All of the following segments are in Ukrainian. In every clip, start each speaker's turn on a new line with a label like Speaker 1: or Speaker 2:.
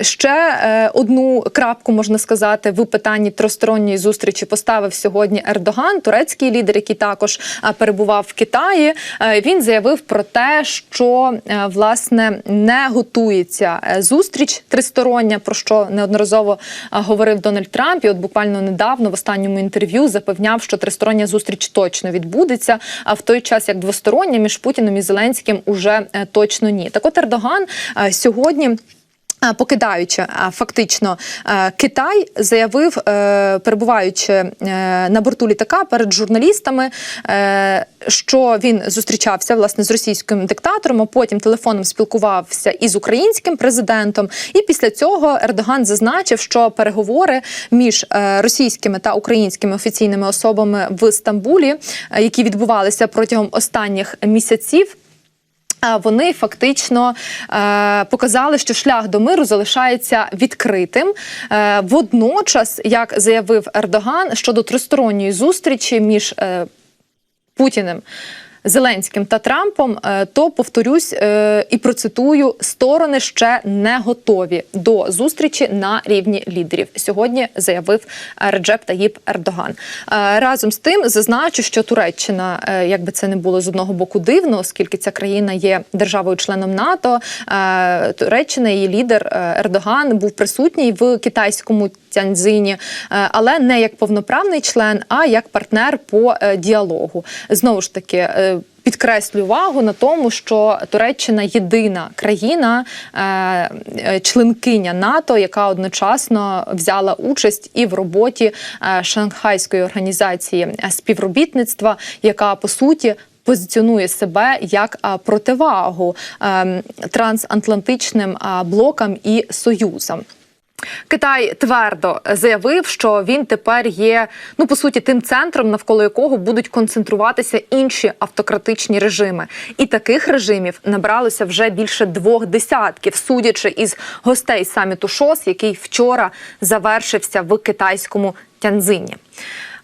Speaker 1: ще е, одну крапку можна сказати в питанні тристоронньої зустрічі поставив сьогодні Ердоган, турецький лідер, який також е, перебував в Китаї. Е, Він заявив про те, що власне не готується зустріч тристороння, про що неодноразово говорив Дональд Трамп. І от буквально недавно в останньому інтерв'ю запевняв, що тристороння зустріч точно відбудеться. А в той час як двостороння між Путіним і Зеленським уже точно ні. Так от Ердоган сьогодні. Покидаючи фактично Китай, заявив, е, перебуваючи е, на борту літака перед журналістами, е, що він зустрічався власне з російським диктатором, а потім телефоном спілкувався із українським президентом. І після цього Ердоган зазначив, що переговори між російськими та українськими офіційними особами в Стамбулі, які відбувалися протягом останніх місяців. Вони фактично е, показали, що шлях до миру залишається відкритим. Е, водночас, як заявив Ердоган щодо тристоронньої зустрічі між е, Путіним. Зеленським та Трампом, е, то повторюсь е, і процитую: сторони ще не готові до зустрічі на рівні лідерів. Сьогодні заявив Реджеп Таїп Ердоган. Е, Разом з тим зазначу, що Туреччина, е, як би це не було з одного боку дивно, оскільки ця країна є державою-членом НАТО. Туреччина, її лідер Ердоган був присутній в китайському Тяньцзині, е, але не як повноправний член, а як партнер по е, діалогу. Знову ж таки. е, Підкреслю увагу на тому, що Туреччина єдина країна, членкиня НАТО, яка одночасно взяла участь і в роботі Шанхайської організації співробітництва, яка по суті позиціонує себе як противагу ем, трансатлантичним блокам і союзам. Китай твердо заявив, що він тепер є ну по суті тим центром, навколо якого будуть концентруватися інші автократичні режими, і таких режимів набралося вже більше двох десятків, судячи із гостей саміту ШОС, який вчора завершився в китайському Тяньцзині.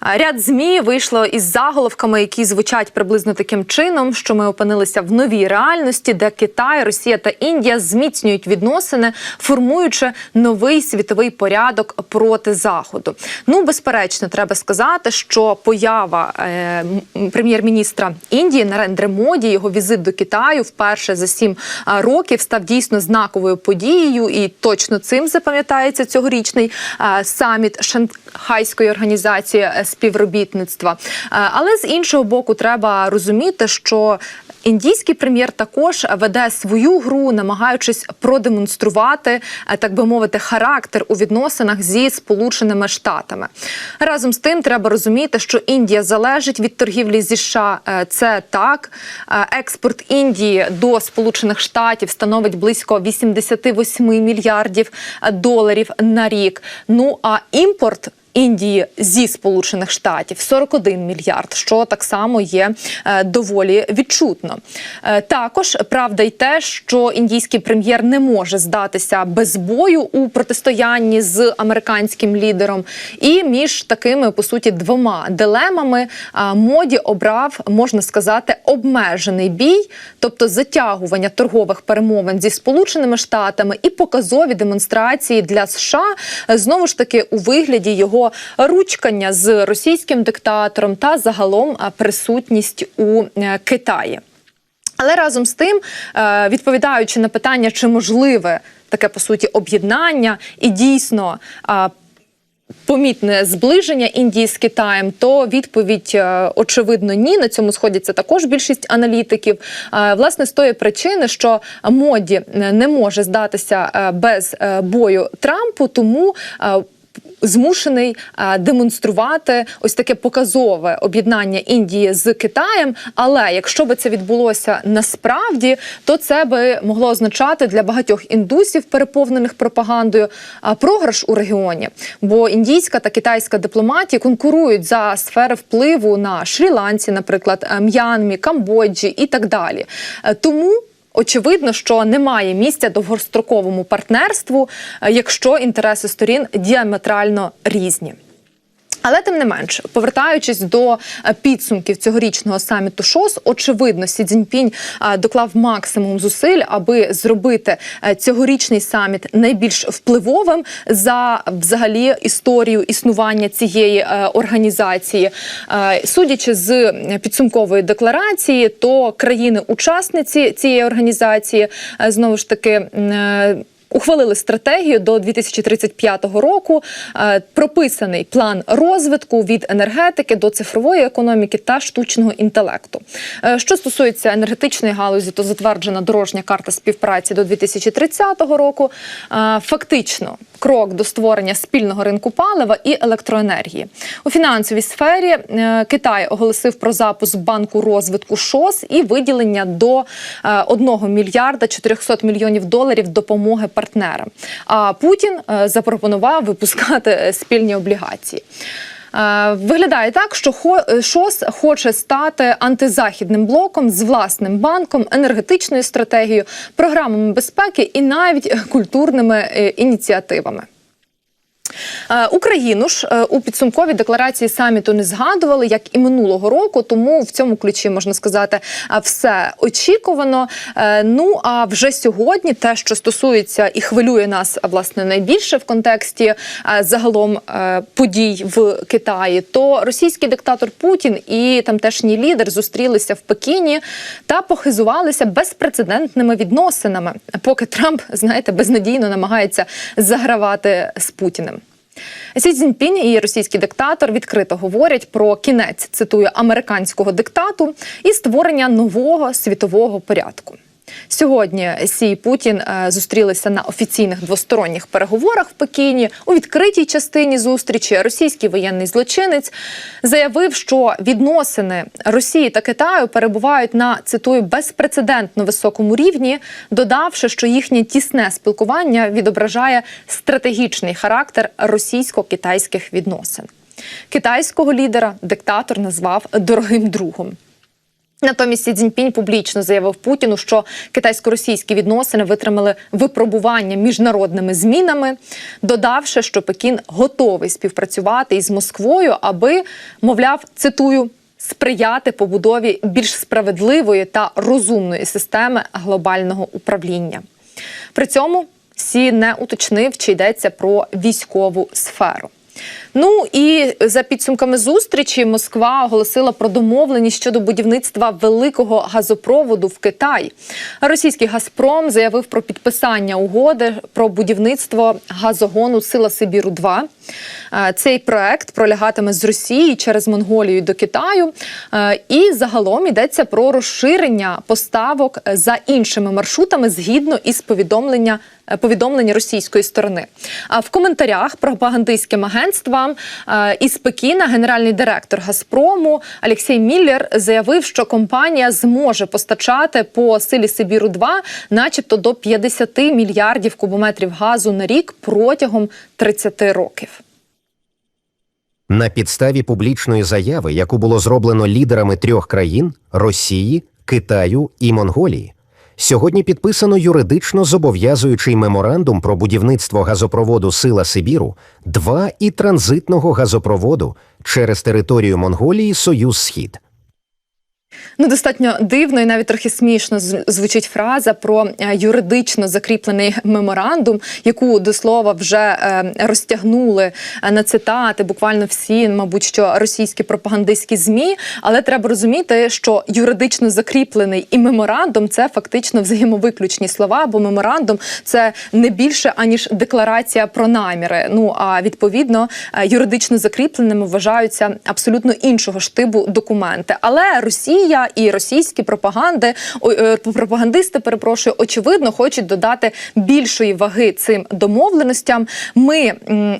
Speaker 1: Ряд змі вийшло із заголовками, які звучать приблизно таким чином, що ми опинилися в новій реальності, де Китай, Росія та Індія зміцнюють відносини, формуючи новий світовий порядок проти заходу. Ну, безперечно, треба сказати, що поява е, прем'єр-міністра Індії Нарендри Моді, його візит до Китаю вперше за сім років став дійсно знаковою подією, і точно цим запам'ятається цьогорічний а, саміт Шанхайської організації е, співробітництва. Е, Але з іншого боку, треба розуміти, що Індійський прем'єр також веде свою гру, намагаючись продемонструвати, е, так би мовити, характер у відносинах зі Сполученими Штатами. Разом з тим, треба розуміти, що Індія залежить від торгівлі зі США. Це так. Експорт Індії до Сполучених Штатів становить близько 88 мільярдів доларів на рік. Ну а імпорт. Індії зі Сполучених Штатів 41 мільярд, що так само є е, доволі відчутно. Е, також правда й те, що індійський прем'єр не може здатися без бою у протистоянні з американським лідером. І між такими по суті двома дилемами е, моді обрав, можна сказати, обмежений бій, тобто затягування торгових перемовин зі Сполученими Штатами і показові демонстрації для США знову ж таки у вигляді його ручкання з російським диктатором та загалом присутність у е, Китаї. Але разом з тим, е, відповідаючи на питання, чи можливе таке по суті об'єднання, і дійсно. Помітне зближення Індії з Китаєм, то відповідь е, очевидно ні. На цьому сходяться також більшість аналітиків. Власне, з тої причини, що моді не може здатися без бою Трампу, тому. Змушений демонструвати ось таке показове об'єднання Індії з Китаєм. Але якщо би це відбулося насправді, то це би могло означати для багатьох індусів, переповнених пропагандою, програш у регіоні. Бо індійська та китайська дипломатія конкурують за сфери впливу на Шрі-Ланці, наприклад, е, М'янмі, Камбоджі і так далі. Е, Тому. Очевидно, що немає місця довгостроковому партнерству, е, якщо інтереси сторін діаметрально різні. Але тим не менш, повертаючись до е, підсумків цьогорічного саміту ШОС, очевидно, Сі Цзіньпінь е, доклав максимум зусиль, аби зробити е, цьогорічний саміт найбільш впливовим за взагалі історію існування цієї організації. Судячи з підсумкової декларації, то країни-учасниці цієї організації знову ж таки. Ухвалили стратегію до 2035 року. Е, Прописаний план розвитку від енергетики до цифрової економіки та штучного інтелекту. Е, Що стосується енергетичної галузі, то затверджена дорожня карта співпраці до 2030 року. Е, Фактично, крок до створення спільного ринку палива і електроенергії у фінансовій сфері. е, Китай оголосив про запуск банку розвитку ШОС і виділення до 1 мільярда 400 мільйонів доларів допомоги партнерам. А Путін е, запропонував випускати е, спільні облігації. Е, Виглядає так, що е, ШОС хоче стати антизахідним блоком з власним банком, енергетичною стратегією, програмами безпеки і навіть культурними е, ініціативами. Е, Україну ж е, у підсумковій декларації саміту не згадували, як і минулого року. Тому в цьому ключі можна сказати е, все очікувано. Ну а вже сьогодні, те, що стосується і хвилює нас власне найбільше в контексті загалом подій в Китаї, то російський диктатор Путін і тамтешній лідер зустрілися в Пекіні та похизувалися безпрецедентними відносинами. Поки Трамп, знаєте, безнадійно намагається загравати з Путіним. Сі Цзіньпінь і російський диктатор відкрито говорять про кінець цитую американського диктату і створення нового світового порядку. Сьогодні Сі і Путін е, зустрілися на офіційних двосторонніх переговорах в Пекіні. У відкритій частині зустрічі російський воєнний злочинець заявив, що відносини Росії та Китаю перебувають на цитую безпрецедентно високому рівні, додавши, що їхнє тісне спілкування відображає стратегічний характер російсько-китайських відносин. Китайського лідера диктатор назвав дорогим другом. Натомість Сі Цзіньпінь публічно заявив Путіну, що китайсько-російські відносини витримали випробування міжнародними змінами, додавши, що Пекін готовий співпрацювати із Москвою, аби, мовляв, цитую. Сприяти побудові більш справедливої та розумної системи глобального управління. При цьому Сі не уточнив, чи йдеться про військову сферу. Ну і за підсумками зустрічі Москва оголосила про домовленість щодо будівництва великого газопроводу в Китай. Російський Газпром заявив про підписання угоди про будівництво газогону Сила Сибіру 2 Цей проект пролягатиме з Росії через Монголію до Китаю. Е, І загалом йдеться про розширення поставок за іншими маршрутами згідно із повідомлення е, повідомлення російської сторони. А в коментарях пропагандистським агентствам е, із Пекіна генеральний директор Газпрому Олексій Міллер заявив, що компанія зможе постачати по силі Сибіру 2 начебто до 50 мільярдів кубометрів газу на рік протягом 30 років.
Speaker 2: На підставі публічної заяви, яку було зроблено лідерами трьох країн Росії, Китаю і Монголії, сьогодні підписано юридично зобов'язуючий меморандум про будівництво газопроводу Сила Сибіру 2 і транзитного газопроводу через територію Монголії Союз Схід.
Speaker 1: Ну, достатньо дивно і навіть трохи смішно звучить фраза про е, юридично закріплений меморандум, яку до слова вже е, розтягнули е, на цитати. Буквально всі, мабуть, що російські пропагандистські змі. Але треба розуміти, що юридично закріплений і меморандум це фактично взаємовиключні слова, бо меморандум це не більше аніж декларація про наміри. Ну а відповідно юридично закріпленими вважаються абсолютно іншого штибу документи. Але Росія і російські пропаганди е, пропагандисти, перепрошую, очевидно, хочуть додати більшої ваги цим домовленостям. Ми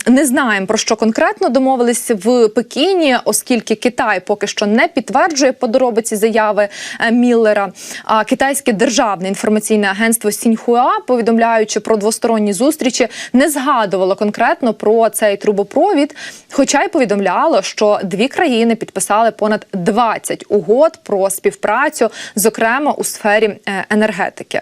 Speaker 1: не знаємо про що конкретно домовились в Пекіні, оскільки Китай поки що не підтверджує подробиці заяви е, Міллера. А китайське державне інформаційне агентство Сіньхуа, повідомляючи про двосторонні зустрічі, не згадувало конкретно про цей трубопровід, хоча й повідомляло, що дві країни підписали понад 20 угод про співпрацю, зокрема у сфері е, енергетики.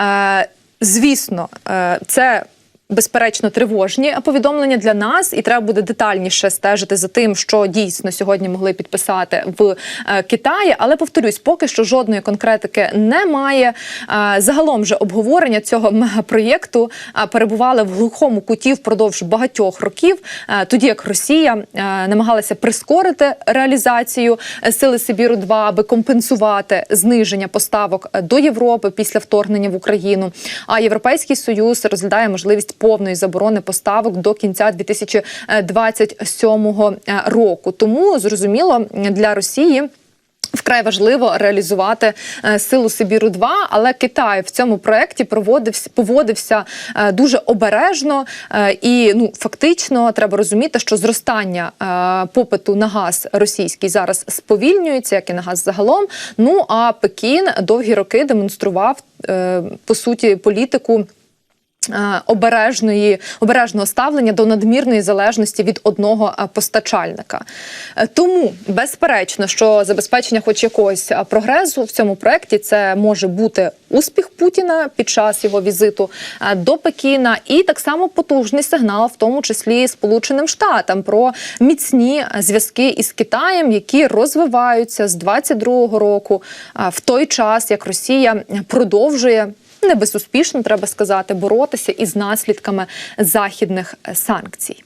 Speaker 1: Е, Звісно, е, це безперечно тривожні повідомлення для нас, і треба буде детальніше стежити за тим, що дійсно сьогодні могли підписати в е, Китаї. Але повторюсь, поки що жодної конкретики немає. Е, Загалом же обговорення цього мегапроєкту е, перебували в глухому куті впродовж багатьох років, тоді як Росія намагалася прискорити реалізацію сили Сибіру 2 аби компенсувати зниження поставок до Європи після вторгнення в Україну. А Європейський союз розглядає можливість повної заборони поставок до кінця 2027 е, року. Тому зрозуміло для Росії. Вкрай важливо реалізувати е, силу Сибіру 2 але Китай в цьому проєкті проводився поводився е, дуже обережно і ну фактично треба розуміти, що зростання попиту на газ російський зараз сповільнюється, як і на газ загалом. Ну а Пекін довгі роки демонстрував по суті політику. Е, Обережної обережного ставлення до надмірної залежності від одного е, постачальника, Е, тому безперечно, що забезпечення, хоч якогось прогресу в цьому проєкті, це може бути успіх Путіна під час його візиту до Пекіна, і так само потужний сигнал, в тому числі Сполученим Штатам, про міцні зв'язки із Китаєм, які розвиваються з 22-го року, в той час як Росія продовжує не безуспішно, треба сказати, боротися із наслідками західних е, санкцій.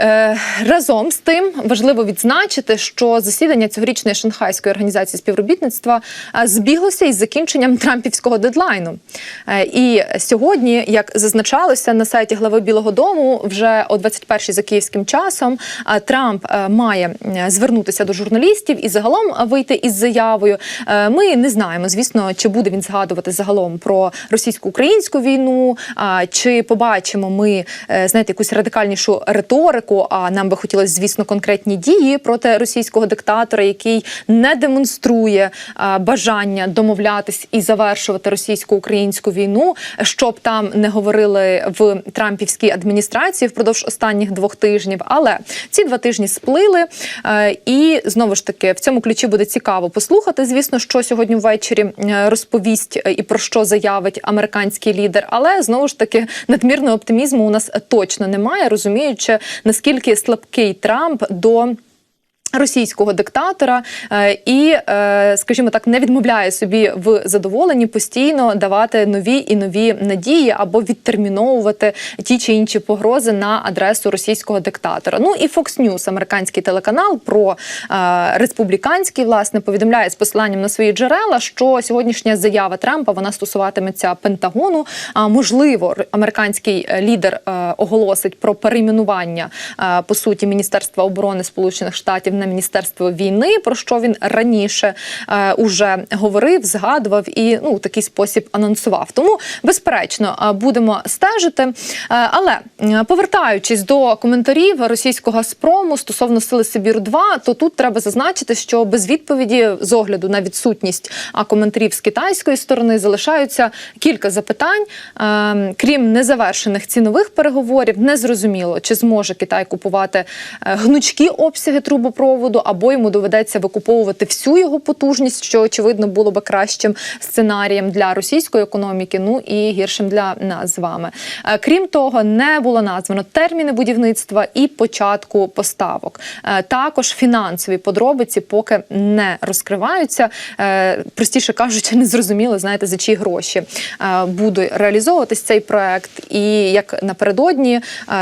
Speaker 1: Е, разом з тим важливо відзначити, що засідання цьогорічної шанхайської організації співробітництва е, збіглося із закінченням трампівського дедлайну. Е, і сьогодні, як зазначалося на сайті глави Білого Дому, вже о 21-й за київським часом Трамп має звернутися до журналістів і загалом вийти із заявою. Ми не знаємо, звісно, чи буде він згадувати загалом про російсько-українську війну, чи побачимо ми знаєте якусь радикальнішу риторику. А нам би хотілося, звісно, конкретні дії проти російського диктатора, який не демонструє бажання домовлятись і завершувати російсько-українську війну, щоб там не говорили в Трампівській адміністрації впродовж останніх двох тижнів. Але ці два тижні сплили, е, і знову ж таки в цьому ключі буде цікаво послухати. Звісно, що сьогодні ввечері е, розповість е, і про що заявить американський лідер. Але знову ж таки надмірного оптимізму у нас точно немає, розуміючи наскільки слабкий Трамп до. Російського диктатора е, і, е, скажімо так, не відмовляє собі в задоволенні постійно давати нові і нові надії або відтерміновувати ті чи інші погрози на адресу російського диктатора. Ну і Fox News, американський телеканал, про е, республіканський власне повідомляє з посиланням на свої джерела, що сьогоднішня заява Трампа вона стосуватиметься Пентагону. А можливо, американський лідер оголосить про перейменування по суті Міністерства оборони Сполучених Штатів на Міністерство війни, про що він раніше е, уже говорив, згадував і ну у такий спосіб анонсував. Тому, безперечно, е, будемо стежити. Е, але е, повертаючись до коментарів російського Газпрому стосовно сили Сибіру 2 то тут треба зазначити, що без відповіді з огляду на відсутність а, коментарів з китайської сторони залишаються кілька запитань, крім незавершених цінових переговорів, незрозуміло, чи зможе Китай купувати гнучкі обсяги трубопроводу, або йому доведеться викуповувати всю його потужність, що очевидно було би кращим сценарієм для російської економіки, ну і гіршим для нас з вами. Е, Крім того, не було названо терміни будівництва і початку поставок. Е, Також фінансові подробиці поки не розкриваються. Е, Простіше кажучи, не зрозуміло, знаєте, за чиї гроші буде реалізовуватись цей проект. І як напередодні,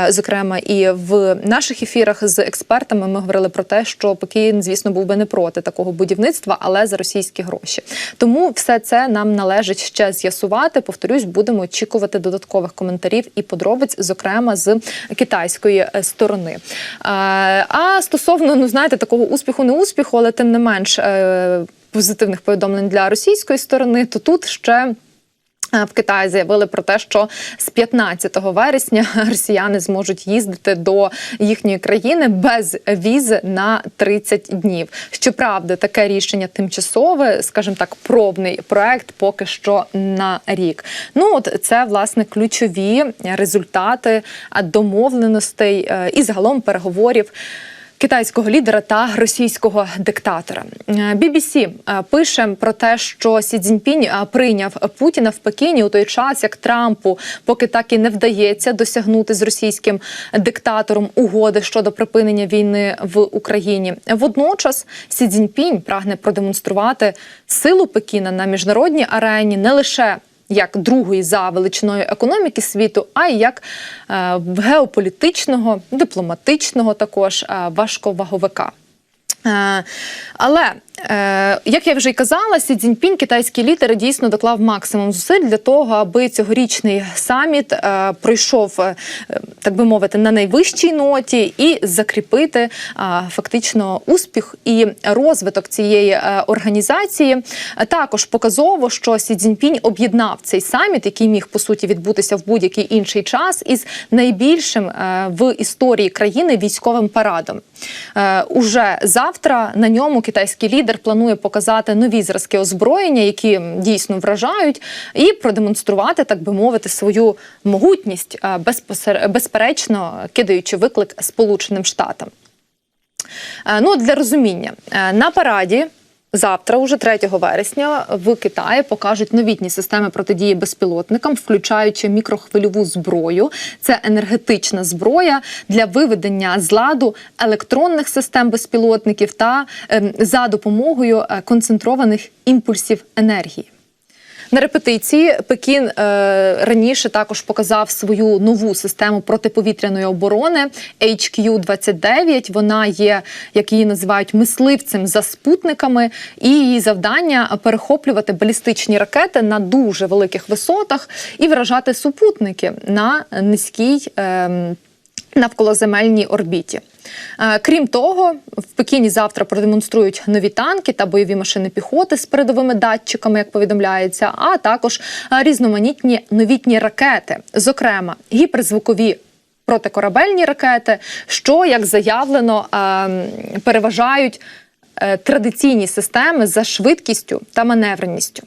Speaker 1: зокрема, і в наших ефірах з експертами ми говорили про те, що Пекін, звісно, був би не проти такого будівництва, але за російські гроші. Тому все це нам належить ще з'ясувати. Повторюсь, будемо очікувати додаткових коментарів і подробиць, зокрема з китайської е, сторони. Е, А стосовно, ну знаєте, такого успіху, не успіху, але тим не менш е, позитивних повідомлень для російської сторони, то тут ще. В Китаї заявили про те, що з 15 вересня росіяни зможуть їздити до їхньої країни без візи на 30 днів. Щоправда, таке рішення тимчасове, скажімо так, пробний проект поки що на рік. Ну от це власне ключові результати домовленостей е, і загалом переговорів. Китайського лідера та російського диктатора. Е, BBC е, пише про те, що Сі Цзіньпінь е, прийняв Путіна в Пекіні у той час, як Трампу поки так і не вдається досягнути з російським диктатором угоди щодо припинення війни в Україні. Водночас Сі Цзіньпінь прагне продемонструвати силу Пекіна на міжнародній арені не лише як другої за величиною економіки світу, а й як е, геополітичного, дипломатичного також е, важковаговика. Е, Але е, як я вже й казала, Сі Цзіньпінь, китайський лідер, дійсно доклав максимум зусиль для того, аби цьогорічний саміт е, пройшов, так би мовити, на найвищій ноті і закріпити фактично успіх і розвиток цієї організації. Також показово, що Сі Цзіньпінь об'єднав цей саміт, який міг по суті відбутися в будь-який інший час, із найбільшим в історії країни військовим парадом. Уже завтра на ньому китайський лідер планує показати нові зразки озброєння, які дійсно вражають, і продемонструвати, так би мовити, свою могутність, е, безпосер- безперечно кидаючи виклик Сполученим Штатам. Е, Ну, для розуміння, е, на параді. Завтра, уже 3 вересня, в Китаї покажуть новітні системи протидії безпілотникам, включаючи мікрохвильову зброю. Це енергетична зброя для виведення з ладу електронних систем безпілотників та е, за допомогою е, концентрованих імпульсів енергії. На репетиції Пекін е, раніше також показав свою нову систему протиповітряної оборони HQ-29. Вона є, як її називають, мисливцем за спутниками, і її завдання перехоплювати балістичні ракети на дуже великих висотах і вражати супутники на низькій. Е, навколоземельній орбіті. Е, Крім того, в Пекіні завтра продемонструють нові танки та бойові машини піхоти з передовими датчиками, як повідомляється, а також е, різноманітні новітні ракети, зокрема гіперзвукові. Протикорабельні ракети, що як заявлено ем, переважають е, традиційні системи за швидкістю та маневреністю.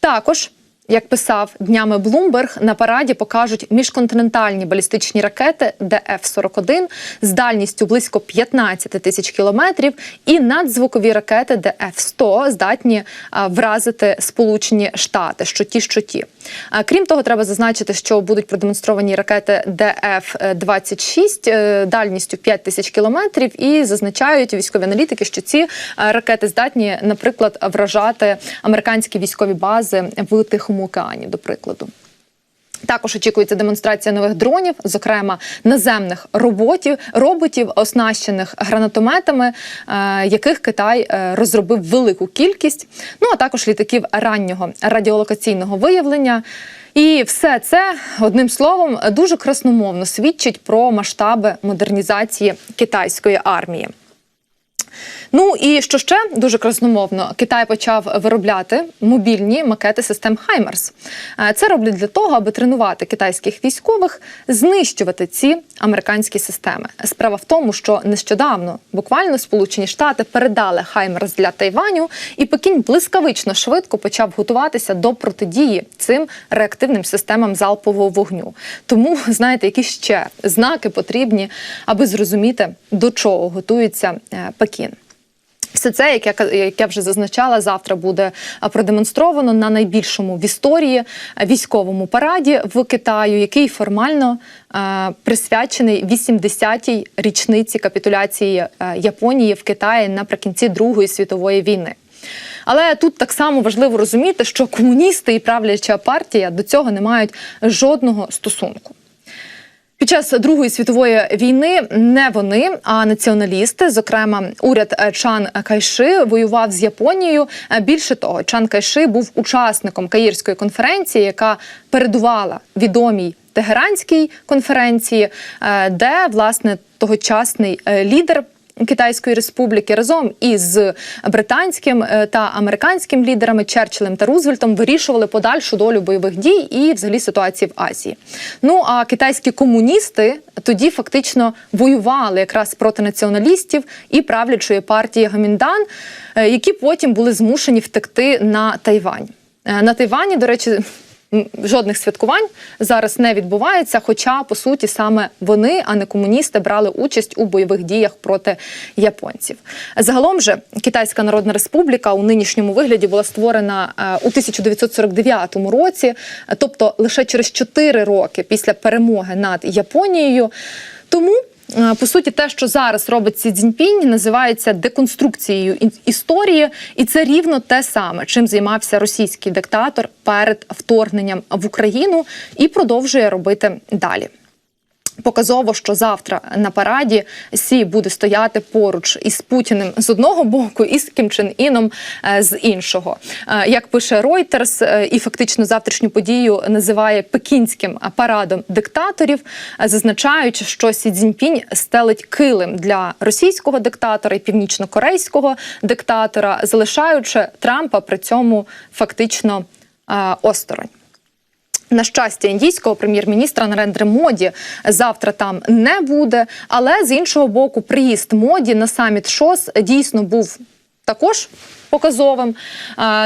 Speaker 1: Також як писав днями Блумберг, на параді покажуть міжконтинентальні балістичні ракети ДФ-41 з дальністю близько 15 тисяч кілометрів і надзвукові ракети ДФ-100 здатні вразити Сполучені Штати, що ті, що ті. Крім того, треба зазначити, що будуть продемонстровані ракети ДФ-26 е, дальністю 5 тисяч кілометрів, і зазначають військові аналітики, що ці е, ракети здатні, наприклад, вражати американські військові бази в Тихому океані, до прикладу. Також очікується демонстрація нових дронів, зокрема наземних роботів, роботів, оснащених гранатометами, е, яких Китай е, розробив велику кількість. Ну а також літаків раннього радіолокаційного виявлення. І все це одним словом дуже красномовно свідчить про масштаби модернізації китайської армії. Ну і що ще дуже красномовно, Китай почав виробляти мобільні макети систем Хаймерс. Е, Це роблять для того, аби тренувати китайських військових знищувати ці американські системи. Справа в тому, що нещодавно буквально Сполучені Штати передали Хаймерс для Тайваню, і Пекін блискавично швидко почав готуватися до протидії цим реактивним системам залпового вогню. Тому знаєте, які ще знаки потрібні, аби зрозуміти до чого готується е, Пекін. Все це, як я як я вже зазначала, завтра буде продемонстровано на найбільшому в історії військовому параді в Китаю, який формально присвячений 80-й річниці капітуляції Японії в Китаї наприкінці Другої світової війни. Але тут так само важливо розуміти, що комуністи і правляча партія до цього не мають жодного стосунку. Під час Другої світової війни не вони, а націоналісти, зокрема уряд е, Чан Кайши, воював з Японією. Е, Більше того, Чан Кайши був учасником Каїрської конференції, яка передувала відомій Тегеранській конференції, е, де власне тогочасний лідер. Китайської республіки разом із британським е, та американським лідерами Черчиллем та Рузвельтом вирішували подальшу долю бойових дій і взагалі ситуації в Азії. Ну а китайські комуністи тоді фактично воювали якраз проти націоналістів і правлячої партії Гаміндан, е, які потім були змушені втекти на Тайвань. Е, На Тайвані, до речі. Жодних святкувань зараз не відбувається. Хоча, по суті, саме вони, а не комуністи, брали участь у бойових діях проти японців. Загалом же Китайська Народна Республіка у нинішньому вигляді була створена е, у 1949 році, тобто лише через 4 роки після перемоги над Японією. Тому По суті, те, що зараз робить Сі Цзіньпінь, називається деконструкцією історії, і це рівно те саме, чим займався російський диктатор перед вторгненням в Україну, і продовжує робити далі. Показово, що завтра на параді Сі буде стояти поруч із Путіним з одного боку і з Кім Чен Іном е, з іншого. Е, Як пише Reuters, е, і фактично завтрашню подію називає пекінським парадом диктаторів, зазначаючи, що Сі Цзіньпінь стелить килим для російського диктатора і північно-корейського диктатора, залишаючи Трампа при цьому фактично осторонь. На щастя, індійського прем'єр-міністра Нарендри Моді завтра там не буде. Але з іншого боку, приїзд моді на саміт ШОС дійсно був також. Показовим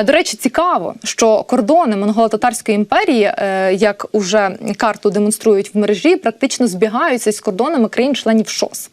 Speaker 1: до речі, цікаво, що кордони монголо-татарської імперії, е, як уже карту демонструють в мережі, практично збігаються з кордонами країн-членів ШОС.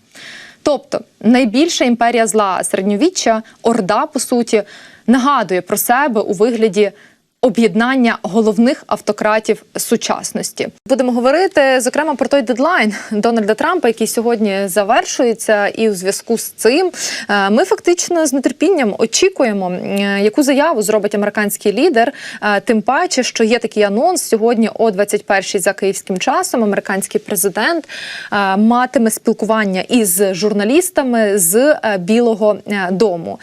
Speaker 1: Тобто найбільша імперія зла середньовіччя, Орда, по суті, нагадує про себе у вигляді об'єднання головних автократів сучасності. Будемо говорити зокрема про той дедлайн Дональда Трампа, який сьогодні завершується, і у зв'язку з цим е, ми фактично з нетерпінням очікуємо, е, яку заяву зробить американський лідер. Е, Тим паче, що є такий анонс сьогодні о 21-й за київським часом. Американський президент матиме спілкування із журналістами з Білого Дому.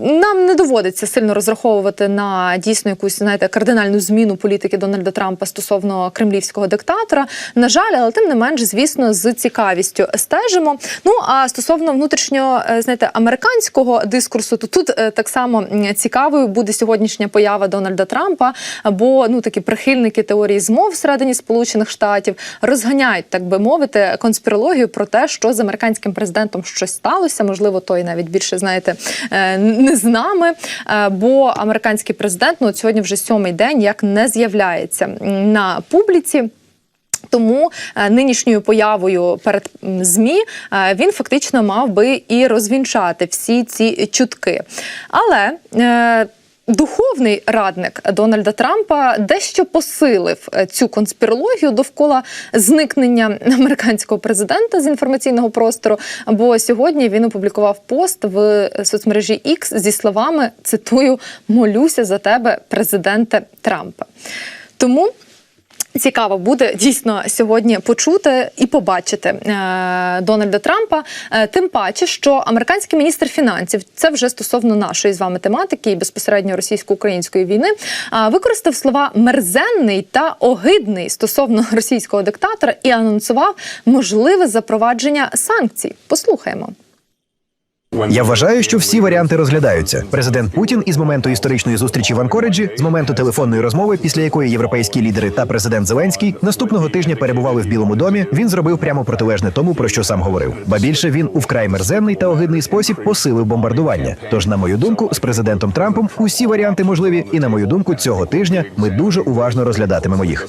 Speaker 1: Нам не доводиться сильно розраховувати на дійсно якусь знаєте кардинальну зміну політики Дональда Трампа стосовно кремлівського диктатора. На жаль, але тим не менш, звісно, з цікавістю стежимо. Ну а стосовно внутрішнього е, знаєте американського дискурсу, то тут е, так само цікавою буде сьогоднішня поява Дональда Трампа. Бо ну такі прихильники теорії змов всередині Сполучених Штатів розганяють, так би мовити, конспірологію про те, що з американським президентом щось сталося. Можливо, той навіть більше знаєте е, не з нами. Е, Бо американський президент ну от сьогодні вже сьомий день як не з'являється на публіці. Тому е, нинішньою появою перед змі е, він фактично мав би і розвінчати всі ці чутки. Але Духовний радник Дональда Трампа дещо посилив е, цю конспірологію довкола зникнення американського президента з інформаційного простору. Бо сьогодні він опублікував пост в соцмережі X зі словами: цитую: молюся за тебе, президенте Трампа. Тому Цікаво буде дійсно сьогодні почути і побачити е, Дональда Трампа. Е, тим паче, що американський міністр фінансів це вже стосовно нашої з вами тематики і безпосередньо російсько-української війни. е, використав слова мерзенний та огидний стосовно російського диктатора і анонсував можливе запровадження санкцій. Послухаємо.
Speaker 3: Я вважаю, що всі варіанти розглядаються. Президент Путін із моменту історичної зустрічі в Анкориджі, з моменту телефонної розмови, після якої європейські лідери та президент Зеленський наступного тижня перебували в Білому домі. Він зробив прямо протилежне тому, про що сам говорив. Ба більше він у вкрай мерзенний та огидний спосіб посилив бомбардування. Тож, на мою думку, з президентом Трампом усі варіанти можливі, і на мою думку, цього тижня ми дуже уважно розглядатимемо їх.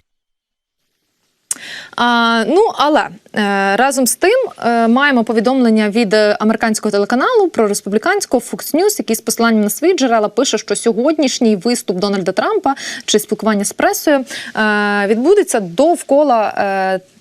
Speaker 1: Ну але е, разом з тим е, маємо повідомлення від американського телеканалу про республіканського Fox News, який з посиланням на свої джерела пише, що сьогоднішній виступ Дональда Трампа чи спілкування з пресою е, відбудеться довкола.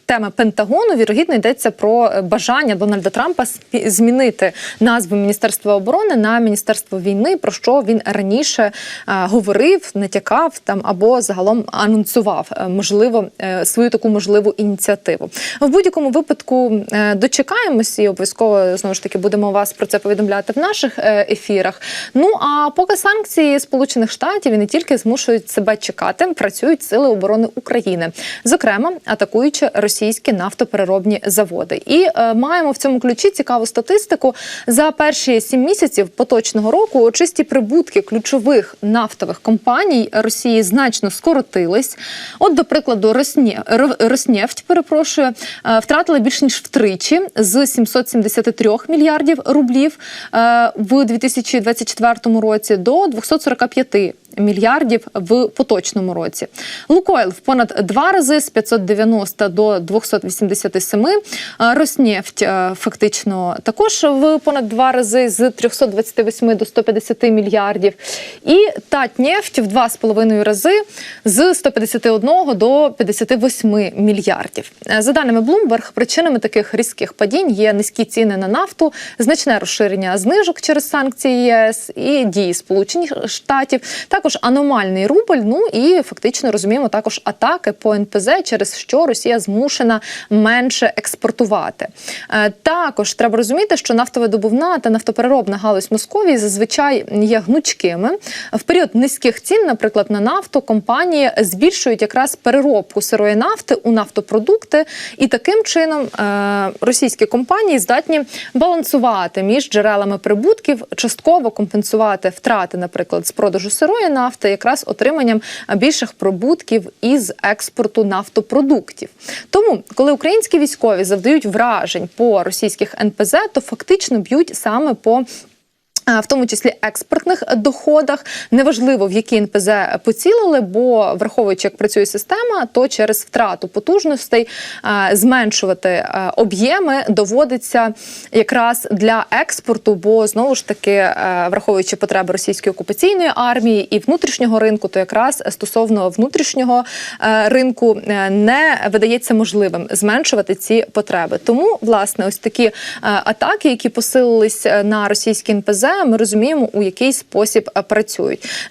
Speaker 1: Теми Пентагону вірогідно йдеться про е, бажання Дональда Трампа змінити назву Міністерства оборони на Міністерство війни, про що він раніше е, говорив, натякав там або загалом анонсував е, можливо свою таку можливу ініціативу. В будь-якому випадку дочекаємось і обов'язково знову ж таки будемо вас про це повідомляти в наших ефірах. Ну а поки санкції Сполучених Штатів і не тільки змушують себе чекати, працюють сили оборони України, зокрема атакуючи російські нафтопереробні заводи. І е, маємо в цьому ключі цікаву статистику за перші сім місяців поточного року. Чисті прибутки ключових нафтових компаній Росії значно скоротились. От, до прикладу, Росні... Ро- Роснефть, перепрошую, е, втратила більш ніж втричі з 773 мільярдів рублів е, в 2024 році до 245 мільярдів в поточному році. Лукойл в понад два рази з 590 до 287. А Роснефть е, фактично також в понад два рази з 328 до 150 мільярдів. І Татнефть в два з половиною рази з 151 до 58 мільярдів. Е, За даними Bloomberg, причинами таких різких падінь є низькі ціни на нафту, значне розширення знижок через санкції ЄС і дії Сполучених Штатів, також аномальний рубль. Ну і фактично розуміємо також атаки по НПЗ, через що Росія змушена менше експортувати. Е, Також треба розуміти, що нафтовидобувна та нафтопереробна галузь Московії зазвичай є гнучкими. В період низьких цін, наприклад, на нафту компанії збільшують якраз переробку сирої нафти у нафтопродукти, і таким чином е, російські компанії здатні балансувати між джерелами прибутків, частково компенсувати втрати, наприклад, з продажу сирої нафти, якраз отриманням більших прибутків із експорту нафтопродуктів. Тому, коли українські військові завдають вражень по російських НПЗ, то фактично б'ють саме по В тому числі експортних доходах неважливо в які НПЗ поцілили, бо враховуючи, як працює система, то через втрату потужностей зменшувати об'єми доводиться якраз для експорту, бо знову ж таки, враховуючи потреби російської окупаційної армії і внутрішнього ринку, то якраз стосовно внутрішнього ринку не видається можливим зменшувати ці потреби. Тому власне ось такі атаки, які посилились на російські НПЗ, ми розуміємо, у який спосіб працюють.